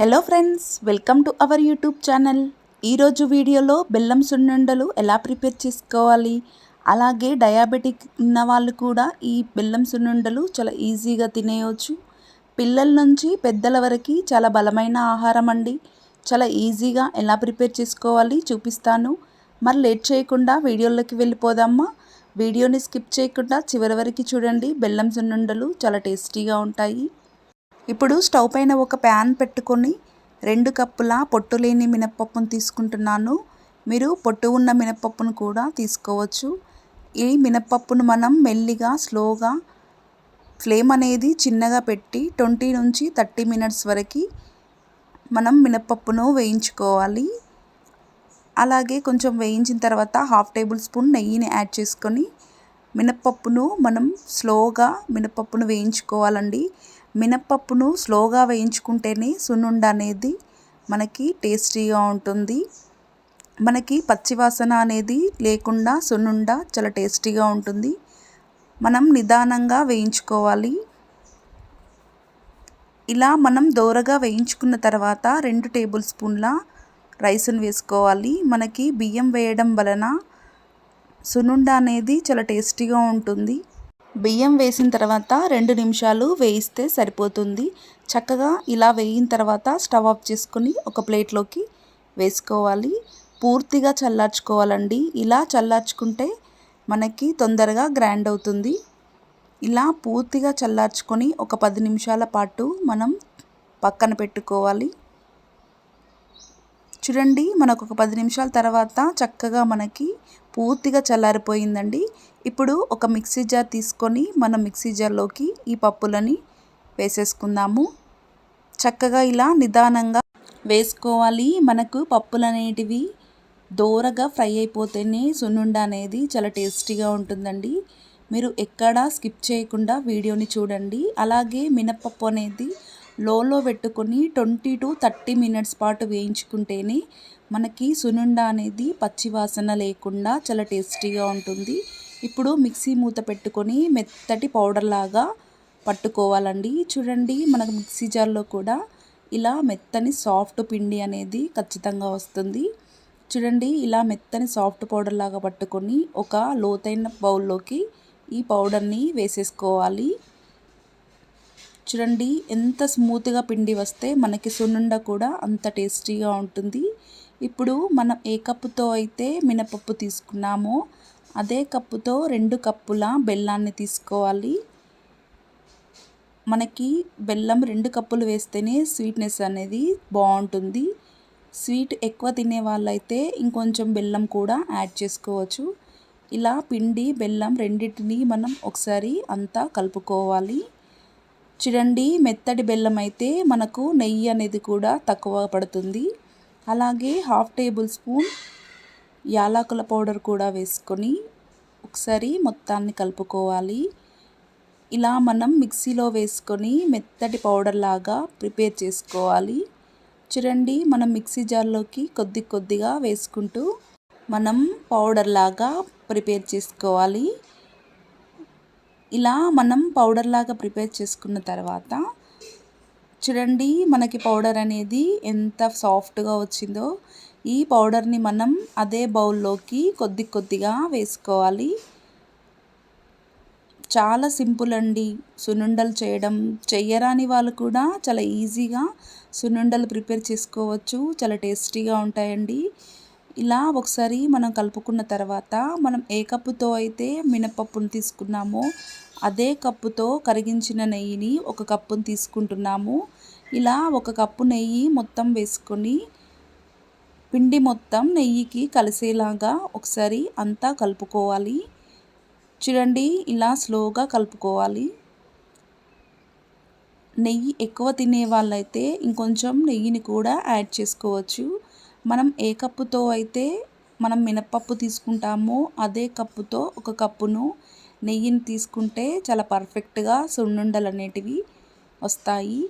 Hello friends welcome to our YouTube channel. ఈరోజు వీడియోలో బెల్లం సున్నుండలు ఎలా ప్రిపేర్ చేసుకోవాలి? అలాగే డయాబెటిక్ ఉన్న వాళ్ళు కూడా ఈ బెల్లం సున్నుండలు చాలా ఈజీగా తినేయవచ్చు పిల్లల నుంచి పెద్దల వరకు చాలా బలమైన ఆహారం అండి. చాలా ఈజీగా ఎలా ప్రిపేర్ చేసుకోవాలి చూపిస్తాను. మరి లేట్ చేయకుండా వీడియోలోకి వెళ్ళిపోదామా? వీడియోని స్కిప్ చేయకుండా చివరి వరకు చూడండి. బెల్లం సున్నుండలు చాలా టేస్టీగా ఉంటాయి. ఇప్పుడు స్టవ్ పైన ఒక ప్యాన్ పెట్టుకొని రెండు కప్పుల పొట్టు లేని మినప్పప్పును తీసుకుంటున్నాను. మీరు పొట్టు ఉన్న మినప్పప్పును కూడా తీసుకోవచ్చు. ఈ మినప్పప్పును మనం మెల్లిగా స్లోగా ఫ్లేమ్ అనేది చిన్నగా పెట్టి ట్వంటీ నుంచి థర్టీ మినిట్స్ వరకు మనం మినప్పప్పును వేయించుకోవాలి. అలాగే కొంచెం వేయించిన తర్వాత హాఫ్ టేబుల్ స్పూన్ నెయ్యిని యాడ్ చేసుకొని మినప్పప్పును మనం స్లోగా మినప్పప్పును వేయించుకోవాలండి. మినప్పప్పును స్లోగా వేయించుకుంటేనే సున్నుండ అనేది మనకి టేస్టీగా ఉంటుంది. మనకి పచ్చివాసన అనేది లేకుండా సున్నుండ చాలా టేస్టీగా ఉంటుంది. మనం నిదానంగా వేయించుకోవాలి. ఇలా మనం దోరగా వేయించుకున్న తర్వాత రెండు టేబుల్ స్పూన్ల రైస్ని వేసుకోవాలి. మనకి బియ్యం వేయడం వలన సున్నుండ అనేది చాలా టేస్టీగా ఉంటుంది. బియ్యం వేసిన తర్వాత రెండు నిమిషాలు వేయిస్తే సరిపోతుంది. చక్కగా ఇలా వేయిన తర్వాత స్టవ్ ఆఫ్ చేసుకుని ఒక ప్లేట్లోకి వేసుకోవాలి. పూర్తిగా చల్లార్చుకోవాలండి. ఇలా చల్లార్చుకుంటే మనకి తొందరగా గ్రైండ్ అవుతుంది. ఇలా పూర్తిగా చల్లార్చుకొని ఒక పది నిమిషాల పాటు మనం పక్కన పెట్టుకోవాలి. చూడండి మనకు ఒక పది నిమిషాల తర్వాత చక్కగా మనకి పూర్తిగా చల్లారిపోయిందండి. ఇప్పుడు ఒక మిక్సీ జార్ తీసుకొని మనం మిక్సీ జార్లోకి ఈ పప్పులని వేసేసుకుందాము. చక్కగా ఇలా నిదానంగా వేసుకోవాలి. మనకు పప్పులు అనేటివి దోరగా ఫ్రై అయిపోతేనే సున్నుండ అనేది చాలా టేస్టీగా ఉంటుందండి. మీరు ఎక్కడా స్కిప్ చేయకుండా వీడియోని చూడండి. అలాగే మినపప్పు అనేది లోలో పెట్టుకొని ట్వంటీ టు థర్టీ మినిట్స్ పాటు వేయించుకుంటేనే మనకి సునుండ అనేది పచ్చివాసన లేకుండా చాలా టేస్టీగా ఉంటుంది. ఇప్పుడు మిక్సీ మూత పెట్టుకొని మెత్తటి పౌడర్ లాగా పట్టుకోవాలండి. చూడండి మనకు మిక్సీ జార్లో కూడా ఇలా మెత్తని సాఫ్ట్ పిండి అనేది ఖచ్చితంగా వస్తుంది. చూడండి ఇలా మెత్తని సాఫ్ట్ పౌడర్ లాగా పట్టుకొని ఒక లోతైన బౌల్లోకి ఈ పౌడర్ని వేసేసుకోవాలి. చూడండి ఎంత స్మూత్గా పిండి వస్తే మనకి సున్నుండ కూడా అంత టేస్టీగా ఉంటుంది. ఇప్పుడు మనం ఏ కప్పుతో అయితే మినపప్పు తీసుకున్నామో అదే కప్పుతో రెండు కప్పుల బెల్లాన్ని తీసుకోవాలి. మనకి బెల్లం రెండు కప్పులు వేస్తేనే స్వీట్నెస్ అనేది బాగుంటుంది. స్వీట్ ఎక్కువ తినే వాళ్ళైతే ఇంకొంచెం బెల్లం కూడా యాడ్ చేసుకోవచ్చు. ఇలా పిండి బెల్లం రెండింటిని మనం ఒకసారి అంతా కలుపుకోవాలి. చూడండి మెత్తటి బెల్లం అయితే మనకు నెయ్యి అనేది కూడా తక్కువ పడుతుంది. అలాగే హాఫ్ టేబుల్ స్పూన్ యాలకుల పౌడర్ కూడా వేసుకొని ఒకసారి మొత్తాన్ని కలుపుకోవాలి. ఇలా మనం మిక్సీలో వేసుకొని మెత్తటి పౌడర్ లాగా ప్రిపేర్ చేసుకోవాలి. చూడండి మనం మిక్సీ జార్లోకి కొద్ది కొద్దిగా వేసుకుంటూ మనం పౌడర్ లాగా ప్రిపేర్ చేసుకోవాలి. ఇలా మనం పౌడర్ లాగా ప్రిపేర్ చేసుకున్న తర్వాత చూడండి మనకి పౌడర్ అనేది ఎంత సాఫ్ట్గా వచ్చిందో. ఈ పౌడర్ని మనం అదే బౌల్లోకి కొద్ది కొద్దిగా వేసుకోవాలి. చాలా సింపుల్ అండి. సున్నుండలు చేయడం చెయ్యరాని వాళ్ళు కూడా చాలా ఈజీగా సున్నుండలు ప్రిపేర్ చేసుకోవచ్చు. చాలా టేస్టీగా ఉంటాయండి. ఇలా ఒకసారి మనం కలుపుకున్న తర్వాత మనం ఏ కప్పుతో అయితే మినపప్పును తీసుకున్నామో అదే కప్పుతో కరిగించిన నెయ్యిని ఒక కప్పును తీసుకుంటున్నాము. ఇలా ఒక కప్పు నెయ్యి మొత్తం వేసుకొని పిండి మొత్తం నెయ్యికి కలిసేలాగా ఒకసారి అంతా కలుపుకోవాలి. చూడండి ఇలా స్లోగా కలుపుకోవాలి. నెయ్యి ఎక్కువ తినే వాళ్ళైతే ఇంకొంచెం నెయ్యిని కూడా యాడ్ చేసుకోవచ్చు. మనం ఏ కప్పుతో అయితే మనం మినప్పప్పు తీసుకుంటామో అదే కప్పుతో ఒక కప్పును నెయ్యిని తీసుకుంటే చాలా పర్ఫెక్ట్గా సున్నుండలు అనేటివి వస్తాయి.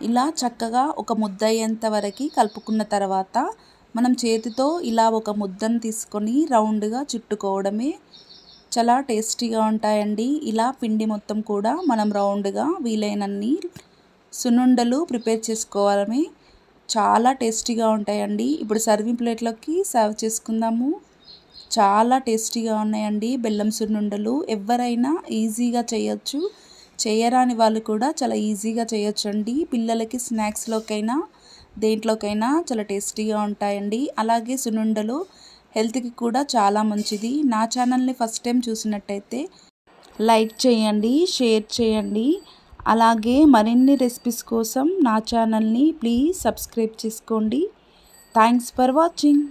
ఇలా చక్కగా ఒక ముద్ద అయ్యేంత వరకు కలుపుకున్న తర్వాత మనం చేతితో ఇలా ఒక ముద్దను తీసుకొని రౌండ్గా చుట్టుకోవడమే చాలా టేస్టీగా ఉంటాయండి. ఇలా పిండి మొత్తం కూడా మనం రౌండ్గా వీలైనన్ని సున్నుండలు ప్రిపేర్ చేసుకోవాలని చాలా టేస్టీగా ఉంటాయండి. ఇప్పుడు సర్వింగ్ ప్లేట్లోకి సర్వ్ చేసుకుందాము. చాలా టేస్టీగా ఉన్నాయండి. బెల్లం సున్నుండలు ఎవరైనా ఈజీగా చేయొచ్చు. చేయరాని వాళ్ళు కూడా చాలా ఈజీగా చేయొచ్చు అండి పిల్లలకి స్నాక్స్లోకైనా దేంట్లోకైనా చాలా టేస్టీగా ఉంటాయండి. అలాగే సున్నుండలు హెల్త్కి కూడా చాలా మంచిది. నా ఛానల్ని ఫస్ట్ టైం చూసినట్టయితే లైక్ చేయండి షేర్ చేయండి. అలాగే మరిన్ని రెసిపీస్ కోసం నా ఛానల్ని ప్లీజ్ సబ్స్క్రైబ్ చేసుకోండి. Thanks for watching.